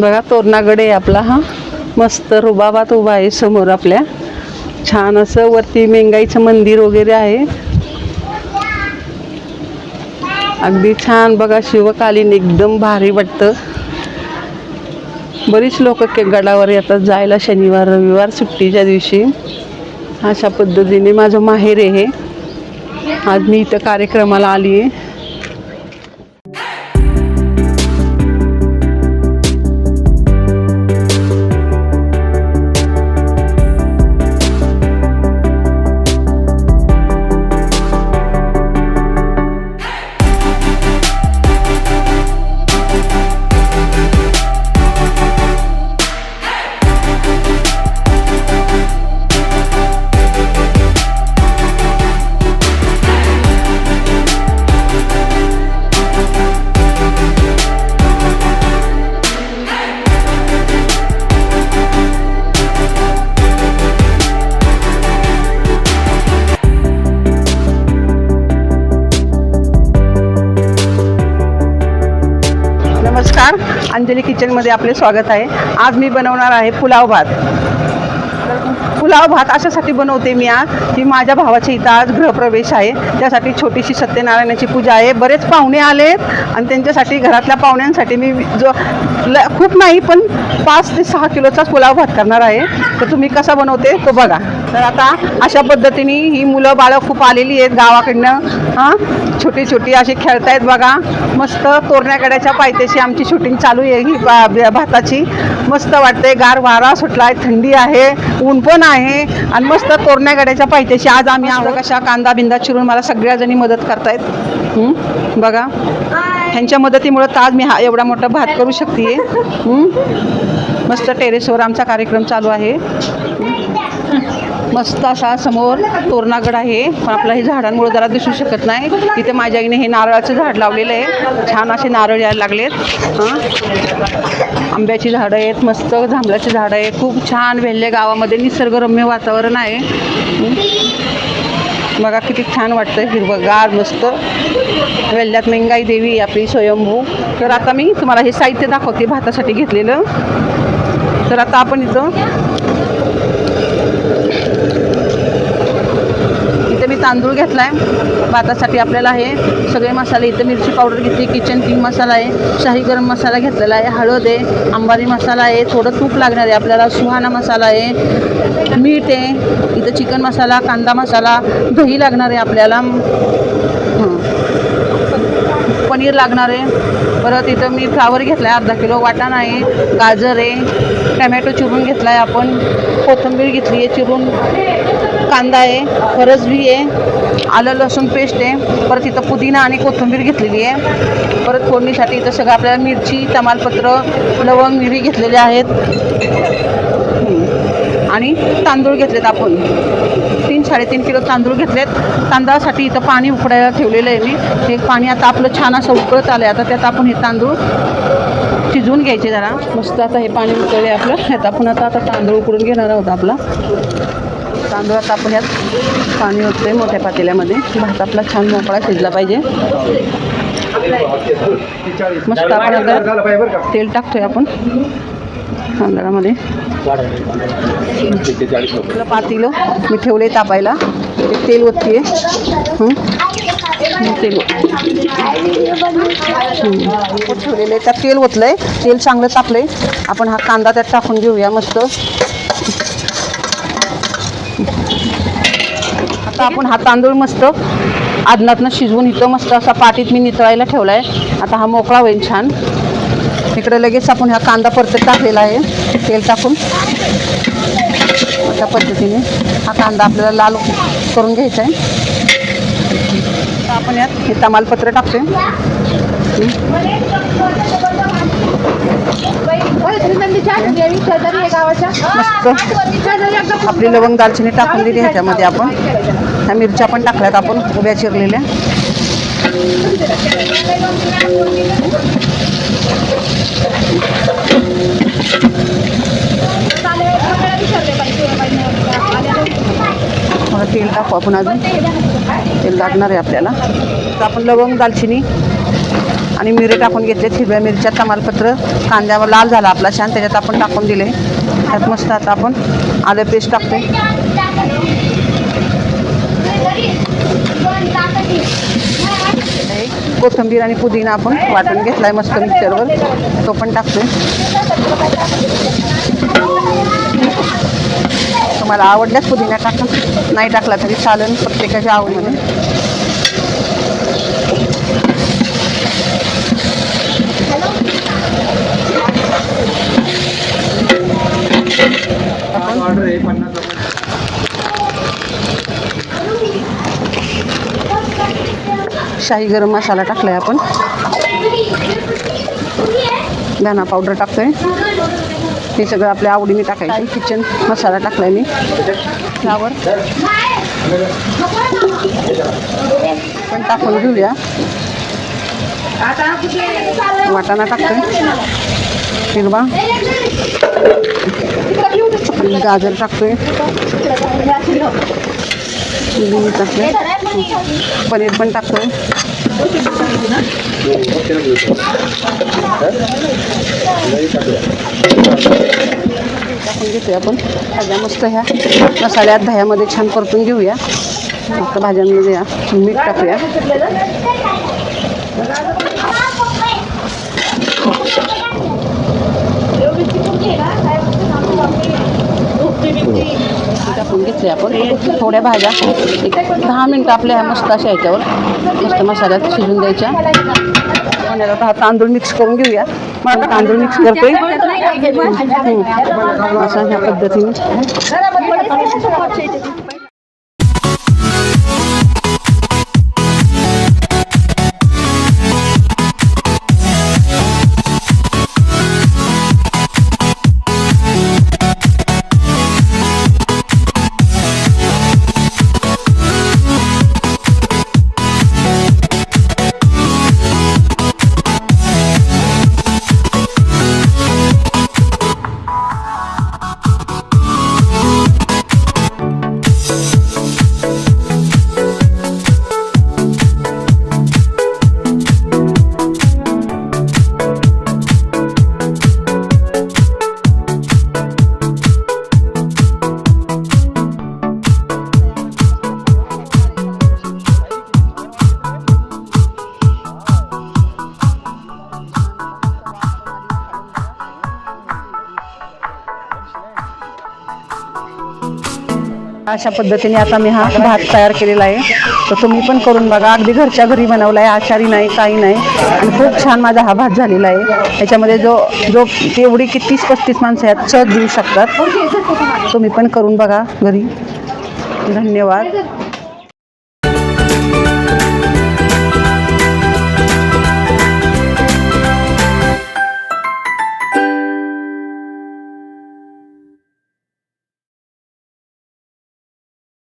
बघा तोरणागड आहे आपला हा. मस्त रुबाबात उभा आहे समोर आपल्या. छान असं वरती मेंगाईचं मंदिर वगैरे आहे. अगदी छान बघा शिवकालीन एकदम भारी वाटतं. बरीच लोक गडावर येतात जायला शनिवार रविवार सुट्टीच्या दिवशी. अशा पद्धतीने माझं माहेर आहे हे. आज मी इथं कार्यक्रमाला आली आहे अंजली किचनमध्ये आपले स्वागत आहे. आज मी बनवणार आहे पुलाव भात. पुलाव भात अशासाठी बनवते मी आज की माझ्या भावाच्या इथं आज गृहप्रवेश आहे. त्यासाठी छोटीशी सत्यनारायणाची पूजा आहे. बरेच पाहुणे आलेत आणि त्यांच्यासाठी घरातल्या पाहुण्यांसाठी मी जो ल खूप नाही पण पाच ते सहा किलोचाच पुलाव भात करणार आहे. तर तुम्ही कसा बनवते तो बघा. तर आता अशा पद्धतीने ही मुलं बाळं खूप आलेली आहेत गावाकडनं. हां? छोटी छोटी अशी खेळतायत बघा. मस्त तोरण्याकड्याच्या पायथ्याशी आमची शूटिंग चालू आहे ही भाताची. मस्त वाटते गार वारा सुटलाय थंडी आहे ऊन पण आहे. आणि मस्त तोरण्याकड्याच्या पायथ्याशी आज आम्ही आहोत. कशा कांदा बिंदा चिरून मला सगळ्या जणी मदत करतायत? बघा. ह्यांच्या मदतीमुळं तर आज मी हा एवढा मोठा भात करू शकते मस्त टेरेसवर आमचा कार्यक्रम चालू आहे. मस्त असा समोर तोरणागड आहे. पण आपला हे झाडांमुळे जरा दिसू शकत नाही. इथे माझ्या आईने हे नारळाचं झाड लावलेलं आहे. छान असे नारळ यायला लागलेत. हां? आंब्याची झाडं आहेत मस्त जांभळाची झाडं आहे खूप छान वेल्हे गावामध्ये निसर्गरम्य वातावरण आहे. बघा किती छान वाटतं हिरवंगार मस्त. वेल्ल्यात मेंगाई देवी आपली स्वयंभू. तर आता मी तुम्हाला हे साहित्य दाखवते भातासाठी घेतलेलं. तर आता आपण इथं इथे मी तांदूळ घेतला आहे भातासाठी आपल्याला हे सगळे मसाले इथं मिरची पावडर घेतली किचन किंग मसाला आहे शाही गरम मसाला घेतलेला आहे हळद आहे अंबारी मसाला आहे थोडं तूप लागणार आहे आपल्याला सुहाणा मसाला आहे मीठ आहे इथं चिकन मसाला कांदा मसाला दही लागणार आहे आपल्याला हं. पनीर लागणार आहे. परत इथं मी फ्लावर घेतला आहे अर्धा किलो वाटाणा आहे गाजर आहे टमॅटो चिरून घेतला आहे आपण. कोथिंबीर घेतली आहे चिरून. कांदा आहे फरसबी आहे आलं लसूण पेस्ट आहे. परत इथं पुदिना आणि कोथिंबीर घेतलेली आहे. परत फोडणीसाठी इथं सगळं आपल्याला मिरची तमालपत्र लवंग मिरी घेतलेले आहेत. आणि तांदूळ घेतलेत आपण. साडेतीन किलो तांदूळ घेतलेत. तांदळासाठी इथं पाणी उकडायला ठेवलेलं आहे मी. हे पाणी आता आपलं छान असं उकळत आलं आहे आता त्यात आपण हे तांदूळ शिजवून घ्यायचे जरा. मस्त आता हे पाणी उकळले आपलं. ह्यात आपण आता आता तांदूळ उकडून घेणार आहोत आपला. तांदूळ आता आपण यात पाणी ओतते मोठ्या पातेल्यामध्ये. भात आपला छान मोकळा शिजला पाहिजे. मस्त आपण आता तेल टाकतोय आपण. तांदळामध्ये पातीलं मी मी ठेवले तापायला. ते तेल ओतते तेल ठेवलेलं आहे. त्यात तेल ओतलंय. तेल चांगलं तापलंय. आपण हा कांदा त्यात टाकून घेऊया मस्त. आता आपण हा तांदूळ मस्त आदनातनं शिजवून इथं मस्त असा पाटीत मी नितळायला ठेवला आहे आता हा मोकळा होईल छान. इकडे लगेच आपण हा कांदा परतत टाकलेला आहे. तेल टाकून. अशा पद्धतीने हा कांदा आपल्याला लाल करून घ्यायचा आहे. आपण यात हे तमालपत्र टाकतोय. मस्त. आपली लवंग दालचिनी टाकून दिली ह्याच्यामध्ये आपण. ह्या मिरच्या पण टाकल्यात आपण उभ्या चिरलेल्या मला तेल टाकू आपण अजून. तेल लागणार आहे आपल्याला. तर आपण लवंग दालचिनी आणि मिरे टाकून घेतले हिरव्या मिरच्या तमालपत्र कांद्यावर लाल झाला आपला छान त्याच्यात आपण टाकून दिले. त्यात मस्त आता आपण आलं पेस्ट टाकतो. कोथिंबीर आणि पुदिना आपण वाटून आहे मस्त मिक्सरवर. तो पण टाकतोय. तुम्हाला आवडल्यास पुदिना टाका नाही टाकला तरी चालेल प्रत्येकाच्या आवडीमध्ये शाही गरम मसाला टाकलाय आपण. धना पावडर टाकतोय. हे सगळं आपल्या आवडीने टाकायचं. किचन मसाला टाकलाय मी. त्यावर पण टाकून घेऊया. वाटाणा टाकतोय. हिरवा. गाजर टाकतोय. टाकतोय. पनीर पण टाकतोय. टाकून घेतोय आपण. भाज्या मस्त ह्या. मसाल्यात दह्यामध्ये छान परतून घेऊया. आता भाज्यांमध्ये या मीठ टाकूया. टाकून घेतले आपण. थोड्या भाज्या. एक दहा मिनटं आपल्या ह्या मस्त अशा ह्याच्यावर. मस्त मसाल्यात शिजून द्यायच्या. आणि आता हा तांदूळ मिक्स करून घेऊया. तांदूळ मिक्स हम्म. असं ह्या पद्धतीने. अशा पद्धतीने आता मी हा भात तयार केलेला आहे. तर तुम्ही पण करून बघा. अगदी घरच्या घरी बनवला आहे आचारी नाही काही नाही. आणि खूप छान माझा हा भात झालेला आहे. याच्यामध्ये जो जो एवढी की तीस पस्तीस माणसं यात सहज देऊ शकतात. तुम्ही पण करून बघा घरी. धन्यवाद.